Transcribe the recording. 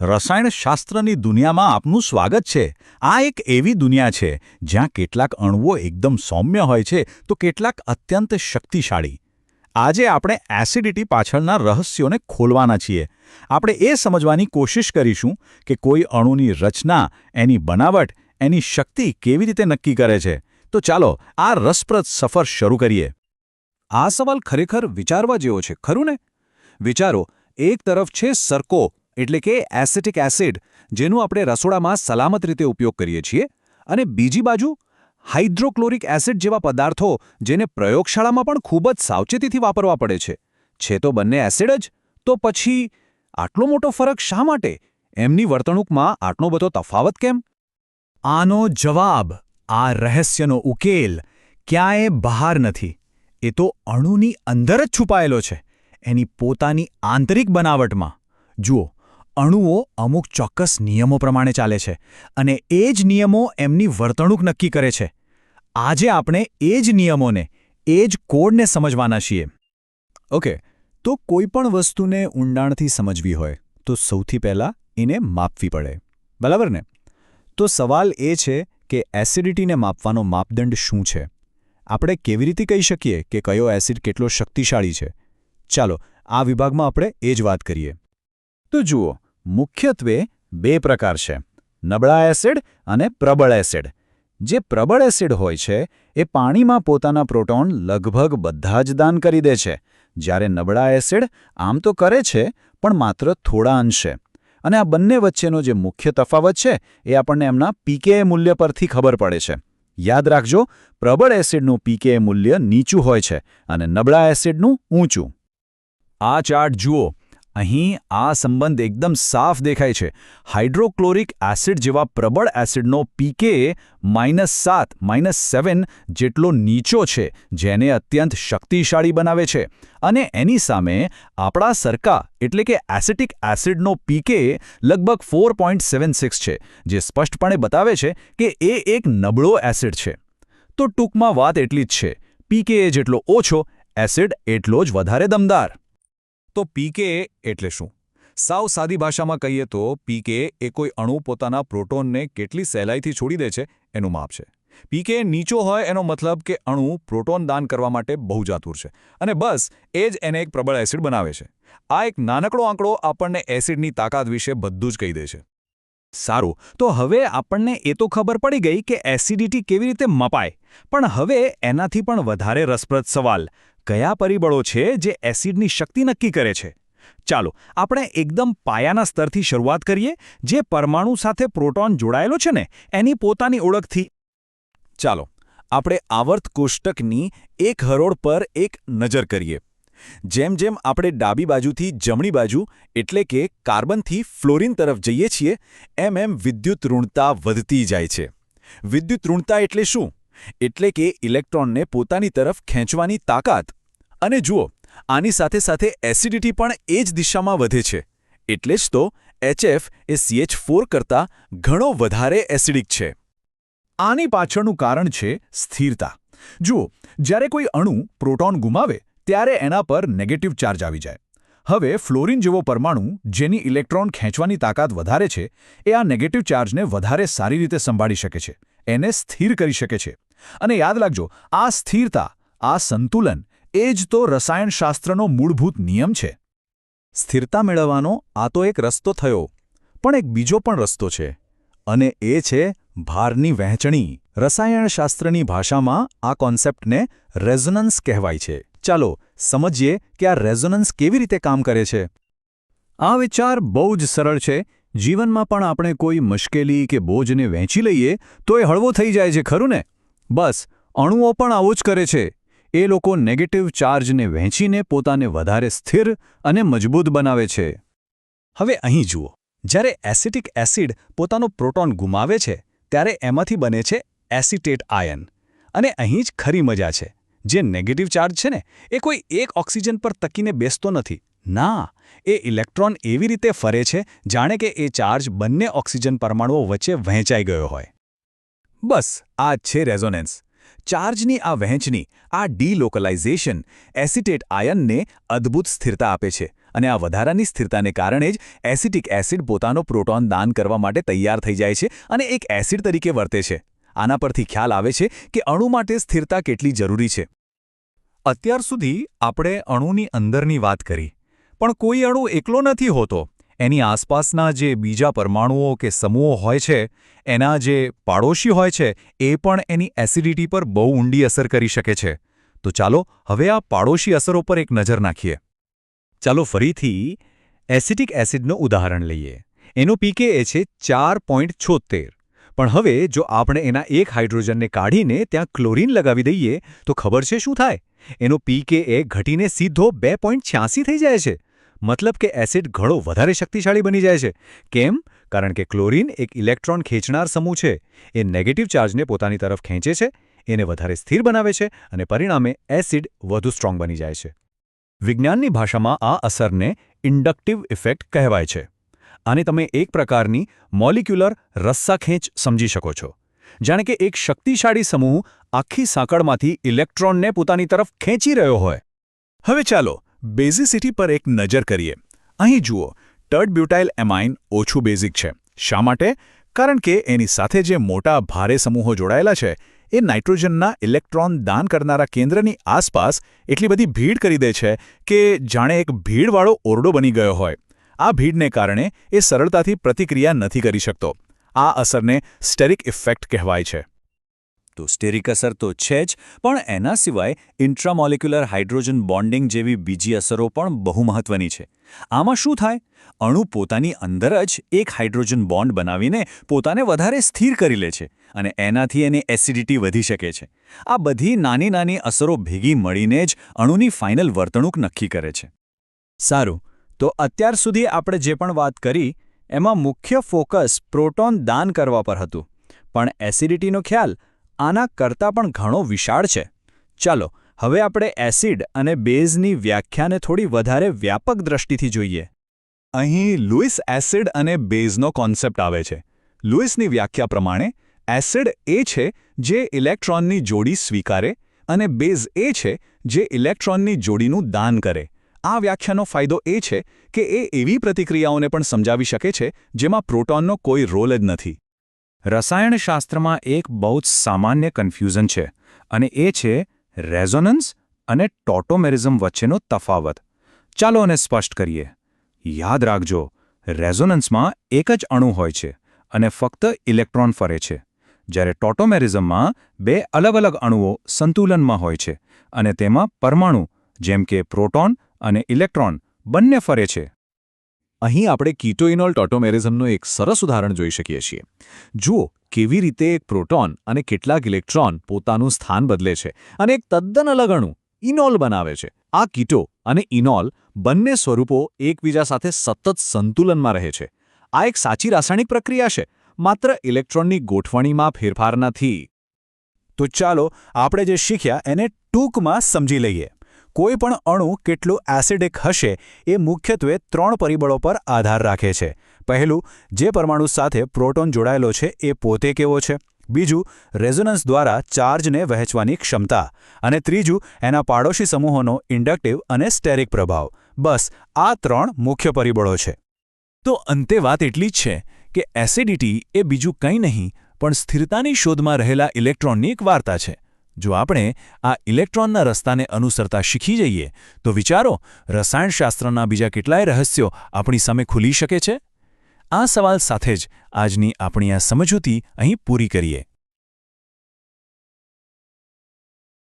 રસાયણશાસ્ત્રની દુનિયામાં આપનું સ્વાગત છે. આ એક એવી દુનિયા છે, જ્યાં કેટલાક અણુઓ એકદમ સૌમ્ય હોય છે, તો કેટલાક અત્યંત શક્તિશાળી. આજે આપણે એસિડિટી પાછળના રહસ્યોને ખોલવાના છીએ. આપણે એ સમજવાની કોશિશ કરીશું કે કોઈ અણુની રચના, એની બનાવટ, એની શક્તિ કેવી રીતે નક્કી કરે છે. તો ચાલો, આ રસપ્રદ સફર શરૂ કરીએ. આ સવાલ ખરેખર વિચારવા જેવો છે, ખરું ને? વિચારો, એક તરફ છે સરકો એટલે કે એસેટિક એસિડ, જેનું આપણે રસોડામાં સલામત રીતે ઉપયોગ કરીએ છીએ. અને બીજી બાજુ, હાઇડ્રોક્લોરિક એસિડ જેવા પદાર્થો જેને પ્રયોગશાળામાં પણ ખૂબ જ સાવચેતીથી વાપરવા પડે છે. છે તો બંને એસિડ જ? તો પછી, આટલો મોટો ફરક શા માટે? એમની વર્તણૂકમાં આટલો બધો તફાવત કેમ? આનો જવાબ, આ રહસ્યનો ઉકેલ, ક્યાંય બહાર નથી. એ તો અણુની અંદર જ છુપાયેલો છે. એની પોતાની આંતરિક બનાવટમાં. જુઓ અણુઓ અમુક ચોક્કસ નિયમો પ્રમાણે ચાલે છે અને એ જ નિયમો એમની વર્તણૂક નક્કી કરે છે. આજે આપણે એ જ નિયમોને, એ જ કોડને સમજવાના છીએ. ઓકે, તો કોઈપણ વસ્તુને ઊંડાણથી સમજવી હોય, તો સૌથી પહેલાં એને માપવી પડે. બરાબર ને? તો સવાલ એ છે કે એસિડિટીને માપવાનો માપદંડ શું છે? આપણે કેવી રીતે કહી શકીએ કે કયો એસિડ કેટલો શક્તિશાળી છે? ચાલો, આ વિભાગમાં આપણે એ જ વાત કરીએ. તો જુઓ મુખ્યત્વે બે પ્રકાર છે, નબળા એસિડ અને પ્રબળ એસિડ. જે પ્રબળ એસિડ હોય છે, એ પાણીમાં પોતાના પ્રોટોન લગભગ બધા જ દાન કરી દે છે. જ્યારે નબળા એસિડ આમ તો કરે છે, પણ માત્ર થોડા અંશે. અને આ બંને વચ્ચેનો જે મુખ્ય તફાવત છે, એ આપણને એમના પીકે મૂલ્ય પરથી ખબર પડે છે. યાદ રાખજો, પ્રબળ એસિડનું પીકે મૂલ્ય નીચું હોય છે અને નબળા એસિડનું ઊંચું. આ ચાર્ટ જુઓ. અહીં આ સંબંધ એકદમ સાફ દેખાય છે. હાઇડ્રોક્લોરિક એસિડ જેવા પ્રબળ એસિડનો પીકે માઇનસ સાત, માઇનસ સેવન જેટલો નીચો છે, જેને અત્યંત શક્તિશાળી બનાવે છે. અને એની સામે આપણા સરકા એટલે કે એસિટિક એસિડનો પીકે લગભગ ફોર છે, જે સ્પષ્ટપણે બતાવે છે કે એ એક નબળો એસિડ છે. તો ટૂંકમાં વાત એટલી જ છે. પીકે જેટલો ઓછો, એસિડ એટલો જ વધારે દમદાર. તો પીકે એટલે શું? સાવ સાદી ભાષામાં કહીએ તો પીકે એ કોઈ અણુ પોતાના પ્રોટોનને કેટલી સહેલાઈથી છોડી દે છે એનું માપ છે. પીકે નીચો હોય એનો મતલબ કે અણુ પ્રોટોન દાન કરવા માટે બહુ જાતુર છે. અને બસ, એ જ એને એક પ્રબળ એસિડ બનાવે છે. આ એક નાનકડો આંકડો આપણને એસિડની તાકાત વિશે બધું જ કહી દે છે. સારું, તો હવે આપણને એ તો ખબર પડી ગઈ કે એસિડિટી કેવી રીતે મપાય. પણ હવે એનાથી પણ વધારે રસપ્રદ સવાલ. કયા પરિબળો છે જે એસિડની શક્તિ નક્કી કરે છે? ચાલો, આપણે એકદમ પાયાના સ્તરથી શરૂઆત કરીએ, જે પરમાણુ સાથે પ્રોટોન જોડાયેલો છે ને, એની પોતાની ઓળખથી. ચાલો, આપણે આવર્ત કોષ્ટકની એક હરોળ પર એક નજર કરીએ. જેમ જેમ આપણે ડાબી બાજુથી જમણી બાજુ, એટલે કે કાર્બનથી ફ્લોરિન તરફ જઈએ છીએ, એમ એમ વિદ્યુત ઋણતા વધતી જાય છે. વિદ્યુત ઋણતા એટલે શું? એટલે કે ઇલેક્ટ્રોનને પોતાની તરફ ખેંચવાની તાકાત. અને જુઓ, આની સાથે સાથે એસિડિટી પણ એ જ દિશામાં વધે છે. એટલે જ તો એચએફ એ સીએચ ફોર કરતાં ઘણો વધારે એસિડિક છે. આની પાછળનું કારણ છે સ્થિરતા. જુઓ, જ્યારે કોઈ અણુ પ્રોટોન ગુમાવે, ત્યારે એના પર નેગેટિવ ચાર્જ આવી જાય. હવે ફ્લોરિન જેવો પરમાણુ જેની ઇલેક્ટ્રોન ખેંચવાની તાકાત વધારે છે, એ આ નેગેટિવ ચાર્જને વધારે સારી રીતે સંભાળી શકે છે. એને સ્થિર કરી શકે છે. અને યાદ રાખજો, આ સ્થિરતા, આ સંતુલન એ જ તો રસાયણશાસ્ત્રનો મૂળભૂત નિયમ છે. સ્થિરતા મેળવવાનો આ તો એક રસ્તો થયો, પણ એક બીજો પણ રસ્તો છે, અને એ છે ભારની વહેંચણી. રસાયણશાસ્ત્રની ભાષામાં આ કોન્સેપ્ટને રેઝોનન્સ કહેવાય છે. ચાલો સમજીએ કે આ રેઝોનન્સ કેવી રીતે કામ કરે છે. આ વિચાર બહુ જ સરળ છે. જીવનમાં પણ આપણે કોઈ મુશ્કેલી કે બોજને વહેંચી લઈએ તો એ હળવો થઈ જાય છે, ખરું ને? બસ, અણુઓ પણ આવું જ કરે છે. એ લોકો નેગેટિવ ચાર્જને વહેંચીને પોતાને વધારે સ્થિર અને મજબૂત બનાવે છે. હવે અહીં જુઓ, જ્યારે એસિટિક એસિડ પોતાનો પ્રોટોન ગુમાવે છે, ત્યારે એમાંથી બને છે એસિટેટ આયન. અને અહીં જ ખરી મજા છે, જે નેગેટિવ ચાર્જ છે ને, એ કોઈ એક ઓક્સિજન પર તકીને બેસતો નથી. ના, એ ઇલેક્ટ્રોન એવી રીતે ફરે છે, જાણે કે એ ચાર્જ બંને ઓક્સિજન પરમાણુઓ વચ્ચે વહેંચાઈ ગયો હોય. બસ, આ છે રેઝોનેન્સ. ચાર્જની આ વહેંચણી, આ ડીલોકલાઇઝેશન, એસિટેટ આયનને અદ્ભુત સ્થિરતા આપે છે અને આ વધારાની સ્થિરતાને કારણે જ એસિટિક એસિડ પોતાનો પ્રોટોન દાન કરવા માટે તૈયાર થઈ જાય છે અને એક એસિડ તરીકે વર્તે છે. આના પરથી ખ્યાલ આવે છે કે અણુ માટે સ્થિરતા કેટલી જરૂરી છે. અત્યાર સુધી આપણે અણુની અંદરની વાત કરી, પણ કોઈ અણુ એકલો નથી હોતો. એની આસપાસના જે બીજા પરમાણુઓ કે સમૂહો હોય છે, એના જે પાડોશી હોય છે, એ પણ એની એસિડિટી પર બહુ ઊંડી અસર કરી શકે છે. તો ચાલો, હવે આ પાડોશી અસરો પર એક નજર નાખીએ. ચાલો ફરીથી એસિટિક એસિડનું ઉદાહરણ લઈએ. એનો પીકે એ છે ચાર પણ હવે જો આપણે એના એક હાઇડ્રોજનને કાઢીને ત્યાં ક્લોરીન લગાવી દઈએ, તો ખબર છે શું થાય? એનો પીકે એ ઘટીને સીધો બે થઈ જાય છે. મતલબ કે એસિડ ઘણો વધારે શક્તિશાળી બની જાય છે. કેમ? કારણ કે ક્લોરીન એક ઇલેક્ટ્રોન ખેંચનાર સમૂહ છે. એ નેગેટિવ ચાર્જને પોતાની તરફ ખેંચે છે, એને વધારે સ્થિર બનાવે છે અને પરિણામે એસિડ વધુ સ્ટ્રોંગ બની જાય છે. વિજ્ઞાનની ભાષામાં આ અસરને ઇન્ડક્ટિવ ઇફેક્ટ કહેવાય છે. આને તમે એક પ્રકારની મોલિક્યુલર રસ્સાખેંચ સમજી શકો છો. જાણે કે એક શક્તિશાળી સમૂહ આખી સાંકળમાંથી ઇલેક્ટ્રોનને પોતાની તરફ ખેંચી રહ્યો હોય. હવે ચાલો બેઝિસિટી પર એક નજર કરીએ. અહીં જુઓ, ટર્ડ બ્યુટાઇલ એમાઇન ઓછું બેઝિક છે. શા માટે? કારણ કે એની સાથે જે મોટા ભારે સમૂહો જોડાયેલા છે, એ નાઇટ્રોજનના ઇલેક્ટ્રોન દાન કરનારા કેન્દ્રની આસપાસ એટલી બધી ભીડ કરી દે છે કે જાણે એક ભીડવાળો ઓરડો બની ગયો હોય. આ ભીડને કારણે એ સરળતાથી પ્રતિક્રિયા નથી કરી શકતો. આ અસરને સ્ટેરિક ઇફેક્ટ કહેવાય છે. તો સ્ટેરિક અસર તો છે જ, પણ એના સિવાય ઇન્ટ્રામોલિક્યુલર હાઇડ્રોજન બોન્ડિંગ જેવી બીજી અસરો પણ બહુ મહત્વની છે. આમાં શું થાય? અણુ પોતાની અંદર જ એક હાઇડ્રોજન બોન્ડ બનાવીને પોતાને વધારે સ્થિર કરી લે છે અને એનાથી એની એસિડિટી વધી શકે છે. આ બધી નાની નાની અસરો ભેગી મળીને જ અણુની ફાઇનલ વર્તણૂક નક્કી કરે છે. સારું, તો અત્યાર સુધી આપણે જે પણ વાત કરી, એમાં મુખ્ય ફોકસ પ્રોટોન દાન કરવા પર હતું. પણ એસિડિટીનો ખ્યાલ આના કરતાં પણ ઘણો વિશાળ છે. ચાલો, હવે આપણે એસિડ અને બેઝની વ્યાખ્યાને થોડી વધારે વ્યાપક દ્રષ્ટિથી જોઈએ. અહીં લુઇસ એસિડ અને બેઝનો કોન્સેપ્ટ આવે છે. લુઇસની વ્યાખ્યા પ્રમાણે, એસિડ એ છે જે ઇલેક્ટ્રોનની જોડી સ્વીકારે અને બેઝ એ છે જે ઇલેક્ટ્રોનની જોડીનું દાન કરે. આ વ્યાખ્યાનો ફાયદો એ છે કે એ એવી પ્રતિક્રિયાઓને પણ સમજાવી શકે છે જેમાં પ્રોટોનનો કોઈ રોલ જ નથી. રસાયણશાસ્ત્રમાં એક બહુ જ સામાન્ય કન્ફ્યુઝન છે અને એ છે રેઝોનન્સ અને ટોટોમેરિઝમ વચ્ચેનો તફાવત. ચાલો અને સ્પષ્ટ કરીએ. યાદ રાખજો, રેઝોનન્સમાં એક જ અણુ હોય છે અને ફક્ત ઇલેક્ટ્રોન ફરે છે. જ્યારે ટોટોમેરિઝમમાં બે અલગ અલગ અણુઓ સંતુલનમાં હોય છે અને તેમાં પરમાણુ, જેમ કે પ્રોટોન અને ઇલેક્ટ્રોન, બંને ફરે છે. અહીં આપણે કીટોઇનોલ ટોટોમેરિઝમનું એક સરસ ઉદાહરણ જોઈ શકીએ છીએ. જુઓ, કેવી રીતે એક પ્રોટોન અને કેટલાક ઇલેક્ટ્રોન પોતાનું સ્થાન બદલે છે અને એક તદ્દન અલગ અણુ, ઇનોલ બનાવે છે. આ કીટો અને ઇનોલ બંને સ્વરૂપો એકબીજા સાથે સતત સંતુલનમાં રહે છે. આ એક સાચી રાસાયણિક પ્રક્રિયા છે, માત્ર ઇલેક્ટ્રોનની ગોઠવણીમાં ફેરફાર નથી. તો ચાલો, આપણે જે શીખ્યા એને ટૂંકમાં સમજી લઈએ. કોઈ પણ અણુ કેટલું એસિડિક હશે એ મુખ્યત્વે ત્રણ પરિબળો પર આધાર રાખે છે. પહેલું, જે પરમાણુ સાથે પ્રોટોન જોડાયેલો છે એ પોતે કેવો છે? બીજું, રેઝોનન્સ દ્વારા ચાર્જને વહેંચવાની ક્ષમતા. અને ત્રીજું, એના પાડોશી સમૂહોનો ઇન્ડક્ટિવ અને સ્ટેરિક પ્રભાવ. બસ, આ ત્રણ મુખ્ય પરિબળો છે. તો અંતે વાત એટલી જ છે કે એસિડિટી એ બીજું કંઈ નહીં, પણ સ્થિરતાની શોધમાં રહેલા ઇલેક્ટ્રોનની એક વાર્તા છે. જો આપણે આ ઇલેક્ટ્રોનના રસ્તાને અનુસરતા શીખી જઈએ, તો વિચારો, રસાયણશાસ્ત્રના બીજા કેટલાય રહસ્યો આપણી સામે ખુલી શકે છે? આ સવાલ સાથે જ આજની આપણી આ સમજૂતી અહીં પૂરી કરીએ.